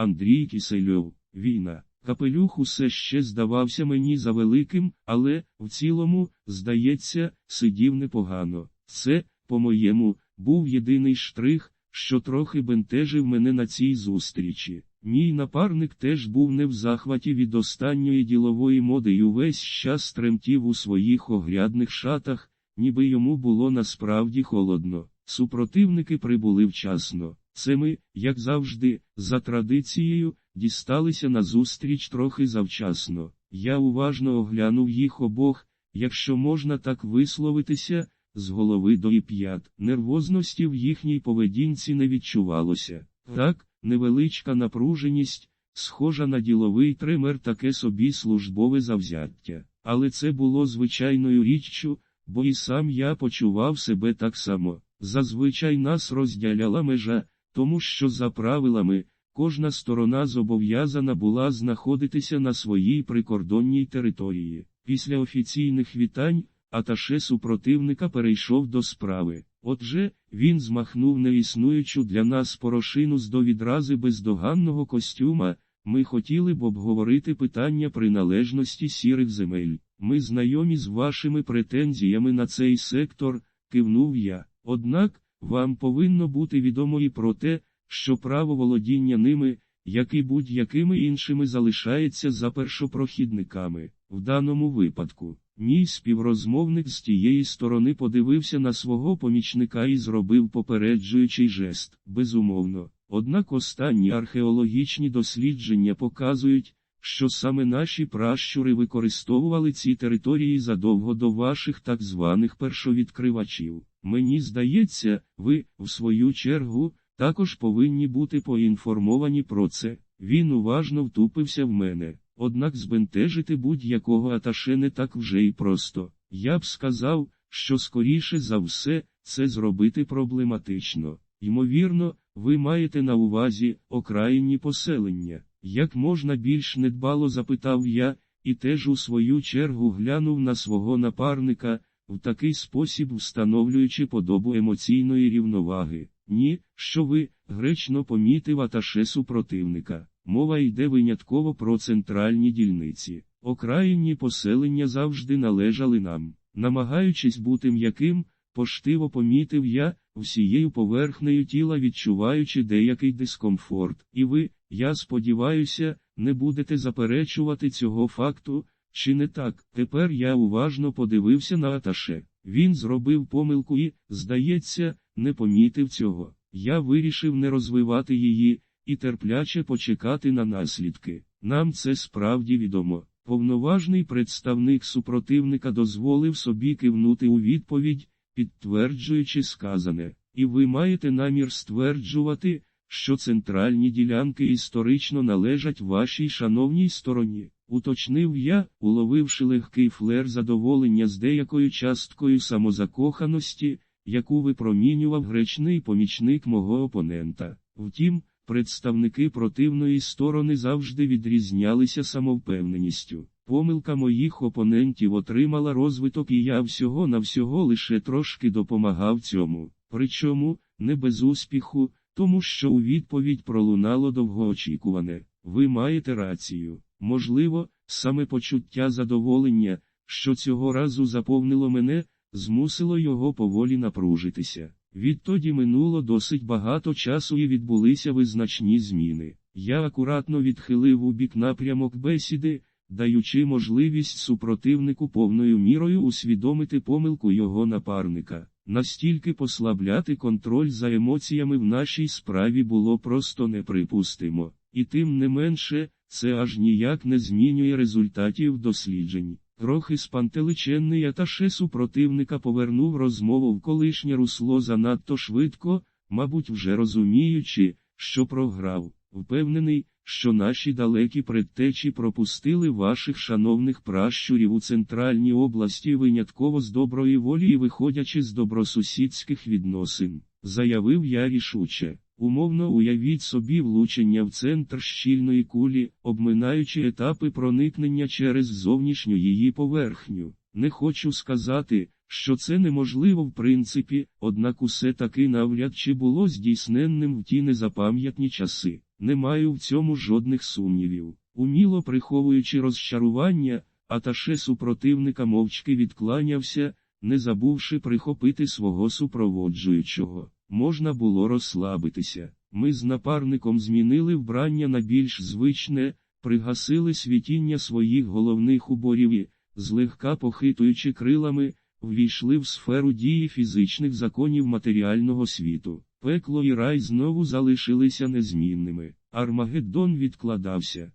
Андрій Кисельов. Війна. Капелюх усе ще здавався мені завеликим, але, в цілому, здається, сидів непогано. Це, по-моєму, був єдиний штрих, що трохи бентежив мене на цій зустрічі. Мій напарник теж був не в захваті від останньої ділової моди і увесь час тремтів у своїх огрядних шатах, ніби йому було насправді холодно. Супротивники прибули вчасно. Це ми, як завжди, за традицією, дісталися на зустріч трохи завчасно. Я уважно оглянув їх обох, якщо можна так висловитися, з голови до і п'ят. Нервозності в їхній поведінці не відчувалося. Так, невеличка напруженість, схожа на діловий тример таке собі службове завзяття. Але це було звичайною річчю, бо і сам я почував себе так само. Зазвичай нас розділяла межа, тому що за правилами, кожна сторона зобов'язана була знаходитися на своїй прикордонній території. Після офіційних вітань, аташе супротивника перейшов до справи. Отже, він змахнув неіснуючу для нас порошину з до відрази бездоганного костюма. Ми хотіли б обговорити питання приналежності сірих земель. Ми знайомі з вашими претензіями на цей сектор, кивнув я. Однак, вам повинно бути відомо і про те, що право володіння ними, як і будь-якими іншими залишається за першопрохідниками. В даному випадку, мій співрозмовник з тієї сторони подивився на свого помічника і зробив попереджуючий жест, безумовно. Однак останні археологічні дослідження показують, що саме наші пращури використовували ці території задовго до ваших так званих першовідкривачів. Мені здається, ви, в свою чергу, також повинні бути поінформовані про це. Він уважно втупився в мене. Однак збентежити будь-якого аташе не так вже й просто. Я б сказав, що скоріше за все, це зробити проблематично. Ймовірно, ви маєте на увазі окраїнні поселення. Як можна більш недбало запитав я, і теж у свою чергу глянув на свого напарника, в такий спосіб встановлюючи подобу емоційної рівноваги. Ні, що ви, гречно помітив аташе супротивника. Мова йде винятково про центральні дільниці. Окраїнні поселення завжди належали нам. Намагаючись бути м'яким, поштиво помітив я, всією поверхнею тіла відчуваючи деякий дискомфорт. І ви, я сподіваюся, не будете заперечувати цього факту, чи не так? Тепер я уважно подивився на Аташе. Він зробив помилку і, здається, не помітив цього. Я вирішив не розвивати її і терпляче почекати на наслідки. Нам це справді відомо. Повноважний представник супротивника дозволив собі кивнути у відповідь, підтверджуючи сказане, і ви маєте намір стверджувати, що центральні ділянки історично належать вашій шановній стороні. Уточнив я, уловивши легкий флер задоволення з деякою часткою самозакоханості, яку випромінював гречний помічник мого опонента. Втім, представники противної сторони завжди відрізнялися самовпевненістю. Помилка моїх опонентів отримала розвиток, і я всього на всього лише трошки допомагав цьому. Причому, не без успіху, тому що у відповідь пролунало довгоочікуване. Ви маєте рацію. Можливо, саме почуття задоволення, що цього разу заповнило мене, змусило його поволі напружитися. Відтоді минуло досить багато часу і відбулися визначні зміни. Я акуратно відхилив у бік напрямок бесіди, даючи можливість супротивнику повною мірою усвідомити помилку його напарника. Настільки послабляти контроль за емоціями в нашій справі було просто неприпустимо, і тим не менше, це аж ніяк не змінює результатів досліджень. Трохи спантеличенний аташе супротивника повернув розмову в колишнє русло занадто швидко, мабуть, вже розуміючи, що програв, впевнений, що наші далекі предтечі пропустили ваших шановних пращурів у центральній області винятково з доброї волі і виходячи з добросусідських відносин, заявив я рішуче. Умовно уявіть собі влучення в центр щільної кулі, обминаючи етапи проникнення через зовнішню її поверхню. Не хочу сказати, що це неможливо в принципі, однак усе таки навряд чи було здійсненним в ті незапам'ятні часи. Не маю в цьому жодних сумнівів. Уміло приховуючи розчарування, аташе супротивника мовчки відкланявся, не забувши прихопити свого супроводжуючого. Можна було розслабитися. Ми з напарником змінили вбрання на більш звичне, пригасили світіння своїх головних уборів і, злегка похитуючи крилами, ввійшли в сферу дії фізичних законів матеріального світу. Пекло і рай знову залишилися незмінними. Армагеддон відкладався.